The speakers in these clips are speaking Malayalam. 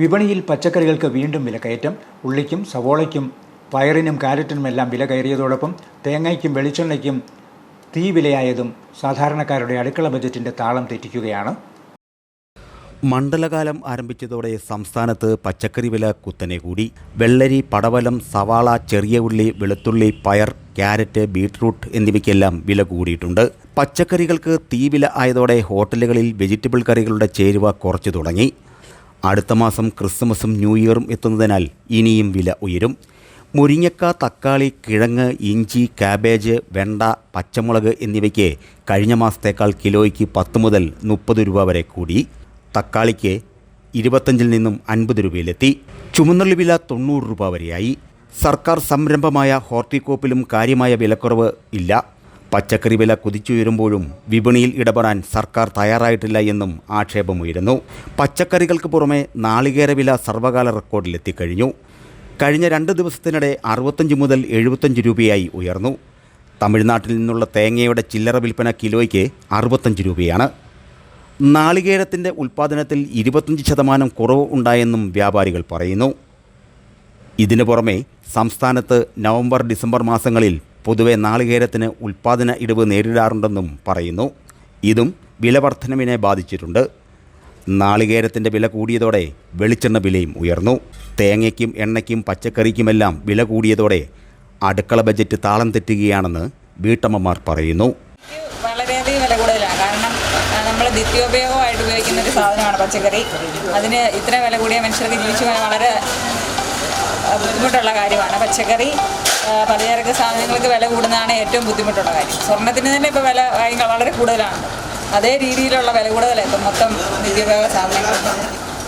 വിപണിയിൽ പച്ചക്കറികൾക്ക് വീണ്ടും വിലക്കയറ്റം ഉള്ളിക്കും സവോളയ്ക്കും പയറിനും കാരറ്റിനുമെല്ലാം വില കയറിയതോടൊപ്പം തേങ്ങയ്ക്കും വെളിച്ചെണ്ണയ്ക്കും തീ വിലയായതും സാധാരണക്കാരുടെ അടുക്കള ബജറ്റിന്റെ താളം തെറ്റിക്കുകയാണ്. മണ്ഡലകാലം ആരംഭിച്ചതോടെ സംസ്ഥാനത്ത് പച്ചക്കറി വില കുത്തനെ കൂടി. വെള്ളരി പടവലം സവാള ചെറിയ ഉള്ളി വെളുത്തുള്ളി പയർ ക്യാരറ്റ് ബീട്രൂട്ട് എന്നിവയ്ക്കെല്ലാം വില കൂടിയിട്ടുണ്ട്. പച്ചക്കറികൾക്ക് തീ വില ആയതോടെ ഹോട്ടലുകളിൽ വെജിറ്റബിൾ കറികളുടെ ചേരുവ കുറച്ചു തുടങ്ങി. അടുത്ത മാസം ക്രിസ്മസും ന്യൂ ഇയറും എത്തുന്നതിനാൽ ഇനിയും വില ഉയരും. മുരിങ്ങക്ക തക്കാളി കിഴങ്ങ് ഇഞ്ചി കാബേജ് വെണ്ട പച്ചമുളക് എന്നിവയ്ക്ക് കഴിഞ്ഞ മാസത്തേക്കാൾ കിലോയ്ക്ക് പത്ത് മുതൽ മുപ്പത് രൂപ വരെ കൂടി. തക്കാളിക്ക് ഇരുപത്തഞ്ചിൽ നിന്നും അൻപത് രൂപയിലെത്തി. ചുമന്നുള്ളി വില തൊണ്ണൂറ് രൂപ വരെയായി. സർക്കാർ സംരംഭമായ ഹോർട്ടിക്കോപ്പിലും കാര്യമായ വിലക്കുറവ് ഇല്ല. പച്ചക്കറി വില കുതിച്ചുയരുമ്പോഴും വിപണിയിൽ ഇടപെടാൻ സർക്കാർ തയ്യാറായിട്ടില്ല എന്നും ആക്ഷേപമുയരുന്നു. പച്ചക്കറികൾക്ക് പുറമെ നാളികേര വില സർവകാല റെക്കോർഡിലെത്തിക്കഴിഞ്ഞു. കഴിഞ്ഞ രണ്ട് ദിവസത്തിനിടെ അറുപത്തഞ്ച് മുതൽ എഴുപത്തഞ്ച് രൂപയായി ഉയർന്നു. തമിഴ്നാട്ടിൽ നിന്നുള്ള തേങ്ങയുടെ ചില്ലറ വിൽപ്പന കിലോയ്ക്ക് അറുപത്തഞ്ച് രൂപയാണ്. നാളികേരത്തിന്റെ ഉൽപ്പാദനത്തിൽ ഇരുപത്തഞ്ച് ശതമാനം കുറവ് ഉണ്ടായെന്നും വ്യാപാരികൾ പറയുന്നു. ഇതിനു പുറമെ സംസ്ഥാനത്ത് നവംബർ ഡിസംബർ മാസങ്ങളിൽ പൊതുവെ നാളികേരത്തിന് ഉൽപ്പാദന ഇടിവ് നേരിടാറുണ്ടെന്നും പറയുന്നു. ഇതും വില വർധനവിനെ ബാധിച്ചിട്ടുണ്ട്. നാളികേരത്തിന്റെ വില കൂടിയതോടെ വെളിച്ചെണ്ണ വിലയും ഉയർന്നു. തേങ്ങയ്ക്കും എണ്ണയ്ക്കും പച്ചക്കറിക്കുമെല്ലാം വില കൂടിയതോടെ അടുക്കള ബജറ്റ് താളം തെറ്റുകയാണെന്ന് വീട്ടമ്മമാർ പറയുന്നു. വളരെയധികം വില കൂടുതലാണ്. കാരണം നമ്മൾ നിത്യോപയോഗമായിട്ട് ഉപയോഗിക്കുന്ന ഒരു സാധനമാണ് പച്ചക്കറി. അതിന് ഇത്ര വില കൂടിയ മനുഷ്യർക്ക് ജീവിച്ചു വളരെ ബുദ്ധിമുട്ടുള്ള കാര്യമാണ്. പച്ചക്കറി പലചരക്ക് സാധനങ്ങൾക്ക് വില കൂടുന്നതാണ് ഏറ്റവും ബുദ്ധിമുട്ടുള്ള കാര്യം. സ്വർണത്തിന് തന്നെ ഇപ്പോൾ വില വളരെ കൂടുതലാണ്. അതേ രീതിയിലുള്ള വില കൂടുതലാണ് ഇപ്പം മൊത്തം നിത്യോപയോഗ സാധനങ്ങൾ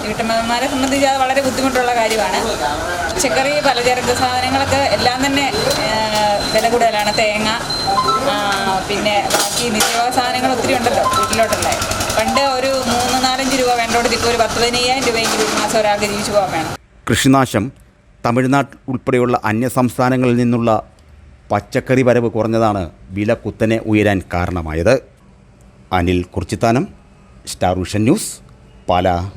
വീട്ടമ്മമാരെ സംബന്ധിച്ച് അത് വളരെ ബുദ്ധിമുട്ടുള്ള കാര്യമാണ്. പച്ചക്കറി പലചരക്ക് സാധനങ്ങളൊക്കെ എല്ലാം തന്നെ വില കൂടുതലാണ്. തേങ്ങ പിന്നെ ബാക്കി നിത്യോപയോഗ സാധനങ്ങൾ ഒത്തിരി ഉണ്ടല്ലോ വീട്ടിലോട്ടുള്ള. പണ്ട് ഒരു മൂന്ന് നാലഞ്ച് രൂപ വേണ്ടോട്ട് ഇപ്പോൾ ഒരു പത്ത് പതിനയ്യായിരം രൂപയെങ്കിലും ഒരു മാസം ഒരാൾക്ക് ജീവിച്ചു പോകാൻ വേണം. കൃഷിനാശം തമിഴ്നാട് ഉൾപ്പെടെയുള്ള അന്യ സംസ്ഥാനങ്ങളിൽ നിന്നുള്ള പച്ചക്കറി വരവ് കുറഞ്ഞതാണ് വില കുത്തനെ ഉയരാൻ കാരണമായത്. Anil Kurichithanam star vision news Pala.